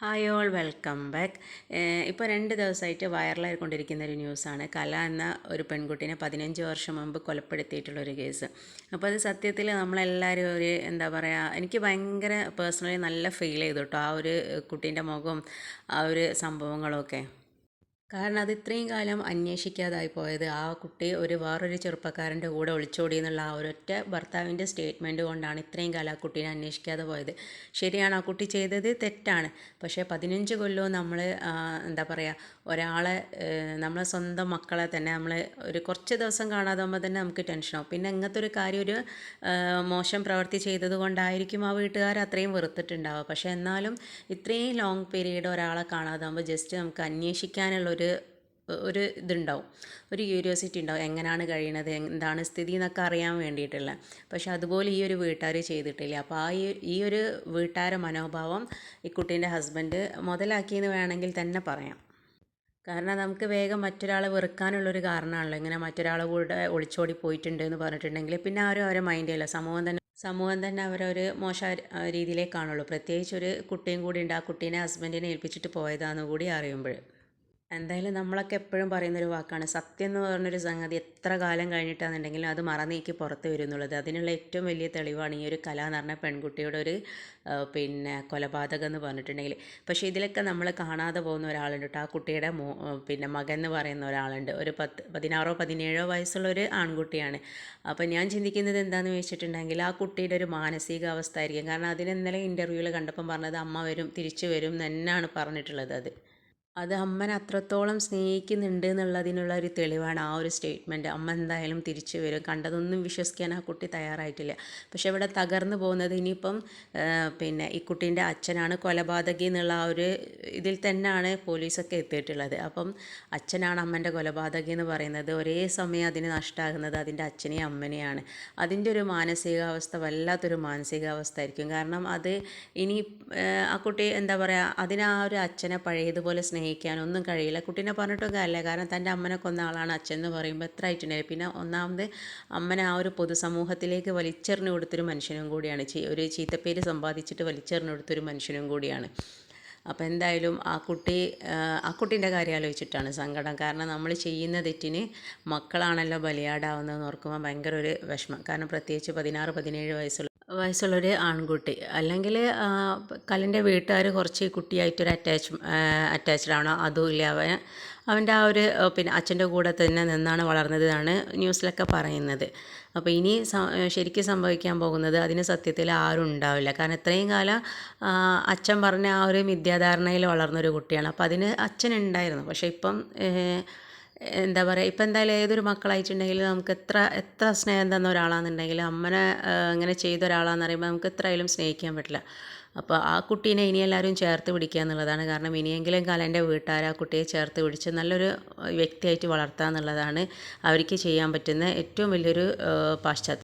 Hi all welcome back ഇപ്പോൾ രണ്ട് ദിവസമായിട്ട് വൈറലായിക്കൊണ്ടിരിക്കുന്ന ഒരു ന്യൂസാണ്. കല എന്ന ഒരു പെൺകുട്ടിനെ പതിനഞ്ച് വർഷം മുമ്പ് കൊലപ്പെടുത്തിയിട്ടുള്ള ഒരു കേസ്. അപ്പോൾ അത് സത്യത്തിൽ നമ്മളെല്ലാവരും ഒരു എന്താ പറയുക എനിക്ക് ഭയങ്കര പേഴ്സണലി നല്ല ഫീൽ ചെയ്തു കേട്ടോ ആ ഒരു കുട്ടീന്റെ മുഖവും ആ ഒരു സംഭവങ്ങളൊക്കെ. കാരണം അത് ഇത്രയും കാലം അന്വേഷിക്കാതായി പോയത്. ആ കുട്ടി ഒരു വേറൊരു ചെറുപ്പക്കാരന്റെ കൂടെ ഒളിച്ചോടി എന്നുള്ള ആ ഒരൊറ്റ ഭർത്താവിന്റെ സ്റ്റേറ്റ്മെന്റ് കൊണ്ടാണ് ഇത്രയും കാലം ആ കുട്ടീനെ അന്വേഷിക്കാതെ പോയത്. ശരിയാണ് ആ കുട്ടി ചെയ്തത് തെറ്റാണ്. പക്ഷേ പതിനഞ്ച് കൊല്ലവും നമ്മൾ എന്താ പറയുക ഒരാളെ നമ്മളെ സ്വന്തം മക്കളെ തന്നെ നമ്മൾ ഒരു കുറച്ച് ദിവസം കാണാതെ പോകുമ്പോൾ തന്നെ നമുക്ക് ടെൻഷനാവും. പിന്നെ ഇങ്ങനത്തെ ഒരു കാര്യം ഒരു മോശം പ്രവൃത്തി ചെയ്തത് കൊണ്ടായിരിക്കും ആ വീട്ടുകാർ അത്രയും വെറുത്തിട്ടുണ്ടാവുക. പക്ഷേ എന്നാലും ഇത്രയും ലോങ് പീരീഡ് ഒരാളെ കാണാതാകുമ്പോൾ ജസ്റ്റ് നമുക്ക് അന്വേഷിക്കാനുള്ള ഒരു ഒരു ഇതുണ്ടാവും. ഒരു ക്യൂരിയോസിറ്റി ഉണ്ടാവും. എങ്ങനെയാണ് കഴിയണത്? എന്താണ് സ്ഥിതി എന്നൊക്കെ അറിയാൻ വേണ്ടിയിട്ടുള്ള. പക്ഷെ അതുപോലെ ഈ ഒരു വീട്ടുകാർ ചെയ്തിട്ടില്ല. അപ്പോൾ ആ ഈ ഒരു വീട്ടുകാര മനോഭാവം ഈ കുട്ടീന്റെ ഹസ്ബൻഡ് മുതലാക്കിയെന്ന് വേണമെങ്കിൽ തന്നെ പറയാം. കാരണം നമുക്ക് വേഗം മറ്റൊരാളെ വെറുക്കാനുള്ളൊരു കാരണമാണല്ലോ. ഇങ്ങനെ മറ്റൊരാളെ കൂടെ ഒളിച്ചോടി പോയിട്ടുണ്ട് എന്ന് പറഞ്ഞിട്ടുണ്ടെങ്കിൽ പിന്നെ ആരും അവരെ മൈൻഡ് ചെയ്യില്ല സമൂഹം തന്നെ സമൂഹം തന്നെ അവരൊരു മോശ രീതിയിലേ കാണുള്ളൂ പ്രത്യേകിച്ച് ഒരു കുട്ടിയും കൂടി ഉണ്ട്. ആ കുട്ടീനെ ഹസ്ബൻഡിനെ ഏൽപ്പിച്ചിട്ട് പോയതാണെന്ന് കൂടി അറിയുമ്പോൾ. എന്തായാലും നമ്മളൊക്കെ എപ്പോഴും പറയുന്നൊരു വാക്കാണ്. സത്യം എന്ന് പറഞ്ഞൊരു സംഗതി എത്ര കാലം കഴിഞ്ഞിട്ടാണെന്നുണ്ടെങ്കിലും അത് മറന്നേക്ക് പുറത്ത് വരുന്നുള്ളത്. അതിനുള്ള ഏറ്റവും വലിയ തെളിവാണ് ഈ ഒരു കല എന്ന് പറഞ്ഞ പെൺകുട്ടിയുടെ ഒരു പിന്നെ കൊലപാതകം എന്ന് പറഞ്ഞിട്ടുണ്ടെങ്കിൽ. പക്ഷേ ഇതിലൊക്കെ നമ്മൾ കാണാതെ പോകുന്ന ഒരാളുണ്ട് കേട്ടോ. ആ കുട്ടിയുടെ മോ പിന്നെ മകൻ എന്ന് പറയുന്ന ഒരാളുണ്ട്. ഒരു പത്ത് പതിനാറോ പതിനേഴോ വയസ്സുള്ള ഒരു ആൺകുട്ടിയാണ്. അപ്പോൾ ഞാൻ ചിന്തിക്കുന്നത് എന്താണെന്ന് വെച്ചിട്ടുണ്ടെങ്കിൽ ആ കുട്ടിയുടെ ഒരു മാനസികാവസ്ഥ ആയിരിക്കും കാരണം അതിന് ഇന്നലെ ഇന്റർവ്യൂവിൽ കണ്ടപ്പം പറഞ്ഞത് അമ്മ വരും തിരിച്ചു വരും തന്നെയാണ് പറഞ്ഞിട്ടുള്ളത് അത്. അത് അമ്മനെ അത്രത്തോളം സ്നേഹിക്കുന്നുണ്ട് എന്നുള്ളതിനുള്ള ഒരു തെളിവാണ് ആ ഒരു സ്റ്റേറ്റ്മെന്റ് അമ്മ എന്തായാലും തിരിച്ചു വരും. കണ്ടതൊന്നും വിശ്വസിക്കാൻ ആ കുട്ടി തയ്യാറായിട്ടില്ല. പക്ഷെ ഇവിടെ തകർന്നു പോകുന്നത് ഇനിയിപ്പം പിന്നെ ഈ കുട്ടീന്റെ അച്ഛനാണ് കൊലപാതകി എന്നുള്ള ആ ഒരു ഇതിൽ തന്നെയാണ് പോലീസൊക്കെ എത്തിയിട്ടുള്ളത്. അപ്പം അച്ഛനാണ് അമ്മന്റെ കൊലപാതകി എന്ന് പറയുന്നത്. ഒരേ സമയം അതിന് നഷ്ടമാകുന്നത് അതിന്റെ അച്ഛനെയും അമ്മനെയാണ്. അതിന്റെ ഒരു മാനസികാവസ്ഥ വല്ലാത്തൊരു മാനസികാവസ്ഥ ആയിരിക്കും കാരണം അത് ഇനി ആ കുട്ടി എന്താ പറയുക അതിന് ആ ഒരു അച്ഛനെ പഴയതുപോലെ സ്നേഹം സ്നേഹിക്കാനൊന്നും കഴിയില്ല. കുട്ടീനെ പറഞ്ഞിട്ടും കാര്യമില്ല. കാരണം തന്റെ അമ്മനെ കൊന്ന ആളാണ് അച്ഛൻ എന്ന് പറയുമ്പോൾ എത്ര ആയിട്ടുണ്ടായി പിന്നെ ഒന്നാമത് അമ്മനെ ആ ഒരു പൊതുസമൂഹത്തിലേക്ക് വലിച്ചെറിഞ്ഞു കൊടുത്തൊരു മനുഷ്യനും കൂടിയാണ്. ഒരു ചീത്തപ്പേര് സമ്പാദിച്ചിട്ട് വലിച്ചെറിഞ്ഞു കൊടുത്തൊരു മനുഷ്യനും കൂടിയാണ്. അപ്പോൾ എന്തായാലും ആ കുട്ടി ആ കുട്ടീന്റെ കാര്യം ആലോചിച്ചിട്ടാണ് സങ്കടം. കാരണം നമ്മൾ ചെയ്യുന്ന തെറ്റിന് മക്കളാണല്ലോ ബലിയാടാവുന്നതെന്ന് ഓർക്കുമ്പോൾ ഭയങ്കര ഒരു വിഷമം. കാരണം പ്രത്യേകിച്ച് പതിനാറ് പതിനേഴ് വയസ്സുള്ള വയസ്സുള്ളൊരു ആൺകുട്ടി. അല്ലെങ്കിൽ കലിന്റെ വീട്ടുകാർ കുറച്ച് കുട്ടിയായിട്ടൊരു അറ്റാച്ച് അറ്റാച്ച്ഡ് ആണോ അതുമില്ല അവൻ അവന്റെ ആ ഒരു പിന്നെ അച്ഛന്റെ കൂടെ തന്നെ നിന്നാണ് വളർന്നത് എന്നാണ് ന്യൂസിലൊക്കെ പറയുന്നത്. അപ്പോൾ ഇനി ശരിക്കും സംഭവിക്കാൻ പോകുന്നത് അതിന് സത്യത്തിൽ ആരും ഉണ്ടാവില്ല. കാരണം ഇത്രയും കാലം അച്ഛൻ പറഞ്ഞ ആ ഒരു മിഥ്യാധാരണയിൽ വളർന്നൊരു കുട്ടിയാണ്. അപ്പോൾ അതിന് അച്ഛൻ ഉണ്ടായിരുന്നു. പക്ഷേ ഇപ്പം എന്താ പറയുക ഇപ്പം എന്തായാലും ഏതൊരു മക്കളായിട്ടുണ്ടെങ്കിലും നമുക്ക് എത്ര എത്ര സ്നേഹം തന്ന ഒരാളാണെന്നുണ്ടെങ്കിലും അമ്മനെ ഇങ്ങനെ ചെയ്ത ഒരാളാണെന്ന് പറയുമ്പോൾ നമുക്ക് എത്രയായാലും സ്നേഹിക്കാൻ പറ്റില്ല. അപ്പോൾ ആ കുട്ടീനെ ഇനി എല്ലാവരും ചേർത്ത് പിടിക്കുക എന്നുള്ളതാണ് കാരണം ഇനിയെങ്കിലും കാലന്റെ വീട്ടുകാർ ആ കുട്ടിയെ ചേർത്ത് പിടിച്ച് നല്ലൊരു വ്യക്തിയായിട്ട് വളർത്തുക എന്നുള്ളതാണ് അവർക്ക് ചെയ്യാൻ പറ്റുന്ന ഏറ്റവും വലിയൊരു പാശ്ചാത്യ.